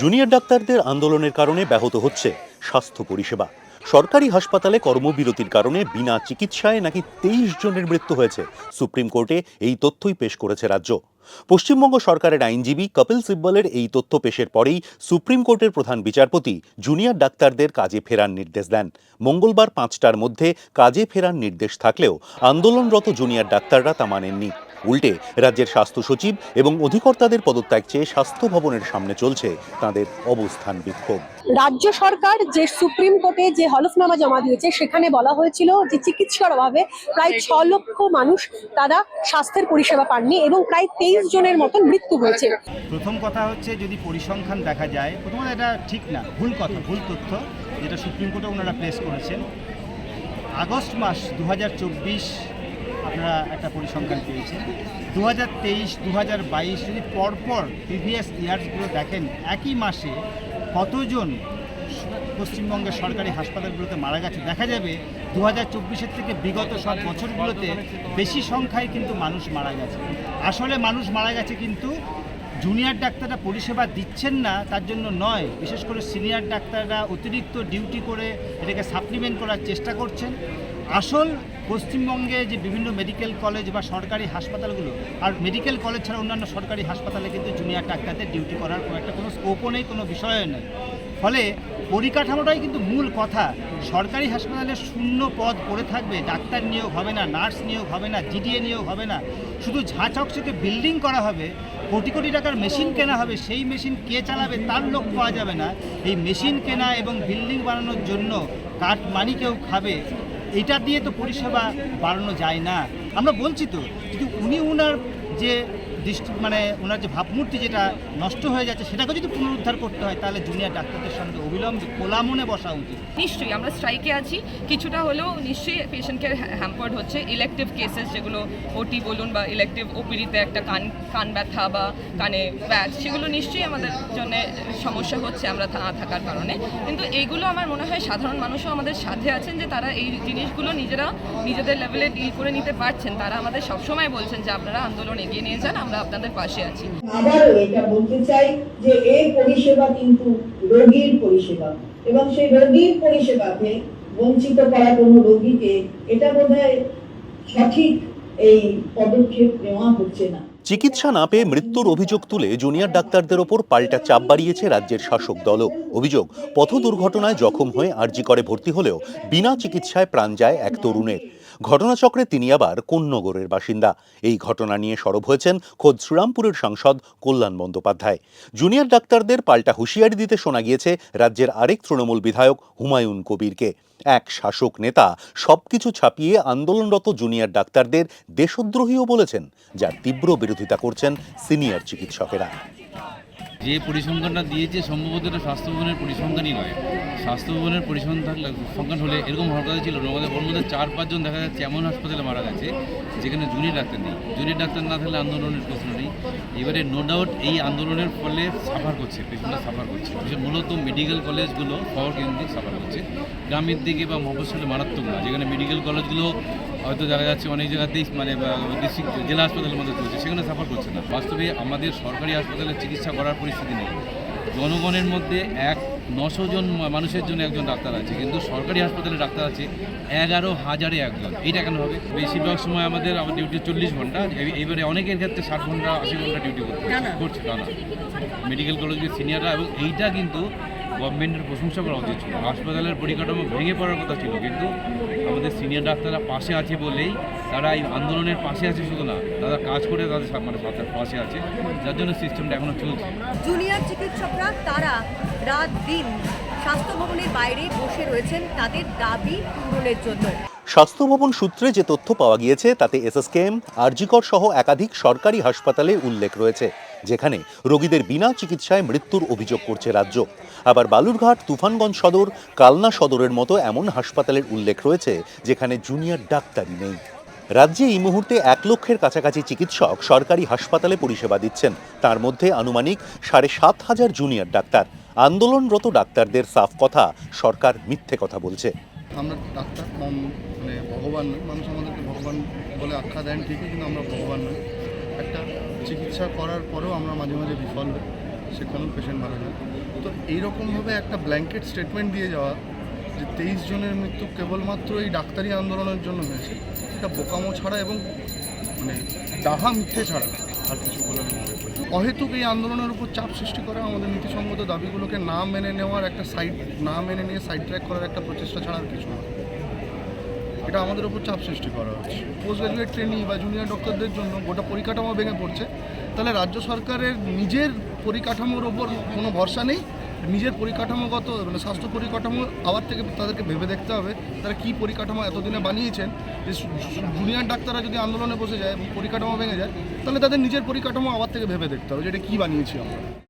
Junior ডাক্তারদের আন্দোলনের কারণে ব্যাহত হচ্ছে স্বাস্থ্য পরিষেবা। সরকারি হাসপাতালে কর্মবিরতির কারণে বিনা চিকিৎসায় নাকি তেইশ জনের মৃত্যু হয়েছে, সুপ্রিম কোর্টে এই তথ্যই পেশ করেছে রাজ্য। পশ্চিমবঙ্গ সরকারের আইনজীবী কপিল সিব্বলের এই তথ্য পেশের পরেই সুপ্রিম কোর্টের প্রধান বিচারপতি জুনিয়র ডাক্তারদের কাজে ফেরার নির্দেশ দেন। মঙ্গলবার পাঁচটার মধ্যে কাজে ফেরার নির্দেশ থাকলেও আন্দোলনরত জুনিয়র ডাক্তাররা তা মানেননি। উল্টে রাজ্যের স্বাস্থ্য সচিব এবং অধিকর্তাদের পদত্যাগ চেয়ে স্বাস্থ্য ভবনের সামনে চলছে তাদের অবস্থান বিক্ষোভ। রাজ্য সরকার যে সুপ্রিম কোর্টে যে হলফনামা জমা দিয়েছে সেখানে বলা হয়েছিল যে চিকিৎসার অভাবে প্রায় ছ লক্ষ মানুষ তারা স্বাস্থ্যের পরিষেবা পাননি এবং প্রায় তেইশ জনের মতন মৃত্যু হয়েছে। প্রথম কথা হচ্ছে যদি পরিসংখ্যান দেখা যায় প্রথমত এটা ঠিক না ভুল কথা ভুল তথ্য যেটা সুপ্রিম কোর্টে ওনারা প্লেস করেছেন। আগস্ট মাস দুহাজার চব্বিশ আপনারা একটা পরিসংখ্যান পেয়েছেন। দু হাজার তেইশ দু হাজার বাইশ যদি পরপর প্রিভিয়াস ইয়ার্সগুলো দেখেন, একই মাসে কতজন পশ্চিমবঙ্গের সরকারি হাসপাতালগুলোতে মারা গেছে? দেখা যাবে দু হাজার চব্বিশের থেকে বিগত সব বছরগুলোতে বেশি সংখ্যায় কিন্তু মানুষ মারা গেছে। আসলে মানুষ মারা গেছে কিন্তু জুনিয়র ডাক্তাররা পরিষেবা দিচ্ছেন না, তার জন্য নয়। বিশেষ করে সিনিয়র ডাক্তাররা অতিরিক্ত ডিউটি করে এটাকে সাপ্লিমেন্ট করার চেষ্টা করছেন। আসল পশ্চিমবঙ্গে যে বিভিন্ন মেডিকেল কলেজ বা সরকারি হাসপাতালগুলো, আর মেডিকেল কলেজ ছাড়া অন্যান্য সরকারি হাসপাতালে কিন্তু জুনিয়র ডাক্তারদের ডিউটি করার কোনো একটা কোনো স্কোপও নেই, কোনো বিষয়ও নেই। ফলে পরিকাঠামোটাই কিন্তু মূল কথা। সরকারি হাসপাতালে শূন্য পদ পড়ে থাকবে, ডাক্তার নিয়োগ হবে না, নার্স নিয়োগ হবে না জিডিএ নিয়োগ হবে না। শুধু ঝাঁ চকচকে বিল্ডিং করা হবে, কোটি কোটি টাকার মেশিন কেনা হবে, সেই মেশিন কে চালাবে তার লোক পাওয়া যাবে না। এই মেশিন কেনা এবং বিল্ডিং বানানোর জন্য কাঠ মানি কেউ খাবে এটা দিয়ে তো পরিষেবা বাড়ানো যায় না। আমরা বলছি তো কিন্তু উনি উনার যে দৃষ্টি মানে ওনার যে ভাবমূর্তি যেটা নষ্ট হয়ে যাচ্ছে, সেটাকে যদি পুনরুদ্ধার করতে হয়, তাহলে জুনিয়র ডাক্তারদের সঙ্গে অবিলম্বে খোলা মনে বসা উচিত। নিশ্চয়ই, আমরা স্ট্রাইকে আছি। কিছুটা হলেও নিশ্চয়ই পেশেন্ট কেয়ার হ্যাম্পার্ড হচ্ছে। ইলেকটিভ কেসেস যেগুলো ওটি বলুন বা ইলেকটিভ ওপিডিতে একটা কান কান ব্যথা বা কানে ব্যাগ সেগুলো নিশ্চয়ই আমাদের জন্য সমস্যা হচ্ছে আমরা না থাকার কারণে। কিন্তু এইগুলো আমার মনে হয় সাধারণ মানুষও আমাদের সাথে আছেন যে তারা এই জিনিসগুলো নিজেরা নিজেদের লেভেলে ডিল করে নিতে পারছেন। তারা আমাদের সবসময় বলছেন যে আপনারা আন্দোলন এগিয়ে নিয়ে যান, আমরা আপনাদের পাশে আছি। আবারও এটা বলতে চাই যে এই পরিষেবা কিন্তু রোগীর পরিষেবা এবং সেই রোগীর পরিষেবাকে বঞ্চিত করা কোনো রোগীকে এটা বোধহয় সঠিক এই পদক্ষেপ নেওয়া হচ্ছে না। চিকিৎসা না পেয়ে মৃত্যুর অভিযোগ তুলে জুনিয়র ডাক্তারদের ওপর পাল্টা চাপ বাড়িয়েছে রাজ্যের শাসক দলও। অভিযোগ পথ দুর্ঘটনায় জখম হয়ে আরজি করে ভর্তি হলেও বিনা চিকিৎসায় প্রাণ যায় এক তরুণের। ঘটনাচক্রে তিনি আবার কোন্নগরের বাসিন্দা। এই ঘটনা নিয়ে সরব হয়েছেন খোদ শ্রীরামপুরের সাংসদ কল্যাণ বন্দ্যোপাধ্যায়। জুনিয়র ডাক্তারদের পাল্টা হুঁশিয়ারি দিতে শোনা গিয়েছে রাজ্যের আরেক তৃণমূল বিধায়ক হুমায়ুন কবিরকে। এক শাসক নেতা সবকিছু ছাপিয়ে আন্দোলনরত জুনিয়র ডাক্তারদের দেশদ্রোহীও বলেছেন, যার তীব্র বিরোধিতা করছেন সিনিয়র চিকিৎসকেরা। যে পরিসংখ্যানটা দিয়েছে সম্ভবত স্বাস্থ্য ভবনের পরিসংখ্যানই নয়। স্বাস্থ্য ভবনের পরিসংখ্যান সংখ্যান হলে এরকম হওয়ার কথা ছিল। আমাদের ওর মধ্যে চার পাঁচজন দেখা যাচ্ছে এমন হাসপাতালে মারা গেছে, যেখানে জুনিয়র ডাক্তার নেই। জুনিয়র ডাক্তার না থাকলে আন্দোলনের প্রশ্ন নেই। এবারে নো ডাউট এই আন্দোলনের ফলে সাফার করছে, পেশেন্টরা সাফার করছে। মূলত মেডিকেল কলেজগুলো শহর কেন্দ্রিক সাফার করছে। গ্রামের দিকে বা মফস্বলে মারাত্মক না। যেখানে মেডিকেল কলেজগুলো হয়তো দেখা যাচ্ছে অনেক জায়গাতেই মানে ডিস্ট্রিক্ট জেলা হাসপাতালের মধ্যে চলছে, সেখানে সাফার করছে না। বাস্তবে আমাদের সরকারি হাসপাতালে চিকিৎসা করার পরিস্থিতি নেই। জনগণের মধ্যে এক নশো জন মানুষের জন্য একজন ডাক্তার আছে কিন্তু সরকারি হাসপাতালে ডাক্তার আছে এগারো হাজারে একজন। এইটা কেন হবে? বেশিরভাগ সময় আমাদের আমার ডিউটি চল্লিশ ঘণ্টা এ- এবারে অনেকের ক্ষেত্রে ষাট ঘণ্টা আশি ঘণ্টা ডিউটি করছে না মেডিকেল কলেজের সিনিয়ররা এবং এইটা কিন্তু গভর্নমেন্টের প্রশংসা করা উচিত ছিল। হাসপাতালের পরিকাঠামো ভেঙে পড়ার কথা ছিল কিন্তু আমাদের সিনিয়র ডাক্তাররা পাশে আছে বলেই তারা এই আন্দোলনের পাশে আছে শুধু না তারা কাজ করে তাদের মানে পাশে- পাশে আছে যার জন্য সিস্টেমটা এখনও চলছে। জুনিয়র চিকিৎসকরা তারা রাত দিন স্বাস্থ্য ভবনের বাইরে বসে রয়েছেন তাদের দাবি পূরণের জন্য। স্বাস্থ্য ভবন সূত্রে যে তথ্য পাওয়া গিয়েছে তাতে এসএসকেএম আরজিকর সহ একাধিক সরকারি হাসপাতালে উল্লেখ রয়েছে যেখানে রোগীদের বিনা চিকিৎসায় মৃত্যুর অভিযোগ করছে রাজ্য। আবার বালুরঘাট তুফানগঞ্জ সদর কালনা সদরের মতো এমন হাসপাতালের উল্লেখ রয়েছে যেখানে জুনিয়র ডাক্তারই নেই। রাজ্যে এই মুহূর্তে এক লক্ষের কাছাকাছি চিকিৎসক সরকারি হাসপাতালে পরিষেবা দিচ্ছেন। তার মধ্যে আনুমানিক সাড়ে সাত হাজার জুনিয়র ডাক্তার। আন্দোলনরত ডাক্তারদের সাফ কথা সরকার মিথ্যে কথা বলছে। আমরা ডাক্তার মানে ভগবান নই মানুষ আমাদেরকে ভগবান বলে আখ্যা দেন ঠিকই, কিন্তু আমরা ভগবান নই একটা চিকিৎসা করার পরেও আমরা মাঝে মাঝে বিফল হই সেখানেও পেশেন্ট মারা যায় তো এইরকমভাবে একটা ব্ল্যাঙ্কেট স্টেটমেন্ট দিয়ে যাওয়া যে তেইশ জনের মৃত্যু কেবলমাত্র এই ডাক্তারি আন্দোলনের জন্য হয়েছে এটা বোকামো ছাড়া এবং মানে ডাহা মিথ্যে ছাড়া। আর কিছু অহেতুক এই আন্দোলনের উপর চাপ সৃষ্টি করা আমাদের নীতিসঙ্গত দাবিগুলোকে না মেনে নেওয়ার একটা সাইড না মেনে নিয়ে সাইড ট্র্যাক করার একটা প্রচেষ্টা ছাড়া আর কিছু না। এটা আমাদের উপর চাপ সৃষ্টি করা হচ্ছে। পোস্ট গ্রাজুয়েট ট্রেনিং বা জুনিয়র ডক্টরদের জন্য গোটা পরিকাঠামো ভেঙে পড়ছে। তাহলে রাজ্য সরকারের নিজের পরিকাঠামোর ওপর কোনো ভরসা নেই? নিজের পরিকাঠামোগত মানে স্বাস্থ্য পরিকাঠামো আবার থেকে তাদেরকে ভেবে দেখতে হবে, তারা কী পরিকাঠামো এতদিনে বানিয়েছেন যে জুনিয়র ডাক্তাররা যদি আন্দোলনে বসে যায় এবং পরিকাঠামো ভেঙে যায়, তাহলে তাদের নিজের পরিকাঠামো আবার থেকে ভেবে দেখতে হবে যে এটা কী বানিয়েছি আমরা।